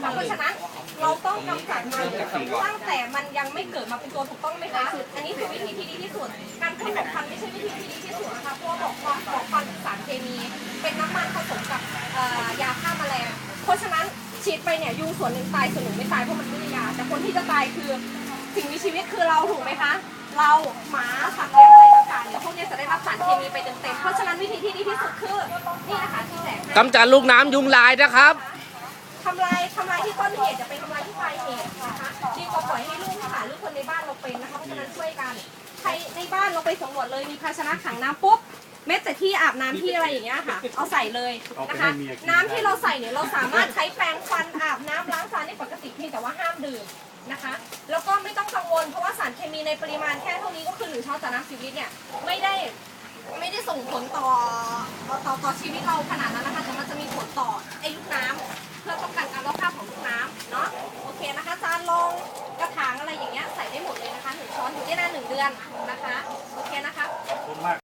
เพราะฉะนั้นเราต้องกำจัดมันตั้งแต่มันยังไม่เกิดมาเป็นตัวถูกต้องไหมคะ อันนี้คือวิธีที่ดีที่สุด การพ่นบอกควันไม่ใช่วิธีที่ดีที่สุดนะคะเพราะว่าบอกควันบอกควันสารเคมี เป็นน้ำมันผสมกับยาฆ่าแมลง เพราะฉะนั้นฉีดไปเนี่ยยุงส่วนหนึ่งตายส่วนหนึ่งไม่ตายเพราะมันไม่ได้ยา แต่คนที่จะตายคือสิ่งมีชีวิตคือเราถูกไหมคะ เราหมาสัตว์เลี้ยงอะไรต่างๆเนี่ยพวกนี้จะได้รับสารเคมีไปเต็มๆเพราะฉะนั้นวิธีที่ดีที่สุดคือนี่นะคะที่แจกให้กำจัดลูกน้ำยุงลายนะครับ ทำลายทำลายที่ต้นเหตุจะไปทำลายที่ปลายเหตุนะคะดีกว่าปล่อยให้ลูกหลานหรือคนในบ้านเราเป็นนะคะเพราะฉะนั้นช่วยกัน ใครในบ้านเราไปสำรวจเลยมีภาชนะขังน้ำปุ๊บแม้แต่ที่อาบน้ำที่อะไรอย่างเงี้ยค่ะ เอาใส่เลยนะคะ น้ำที่เราใส่เนี่ยเราสามารถใช้แปรงฟันอาบน้ำล้างจานได้ปกติเพียงแต่ว่าห้ามดื่มนะคะ แล้วก็ไม่ต้องกังวลเพราะว่าสารเคมีในปริมาณแค่เท่านี้ก็คือหนึ่งช้อนต่อน้ำชีวิตเนี่ยไม่ได้ไม่ได้ส่งผลต่อต่อต่อชีวิตเราขนาดนั้นนะคะ ดือนนะคะ โอเคนะคะ ขอบคุณมาก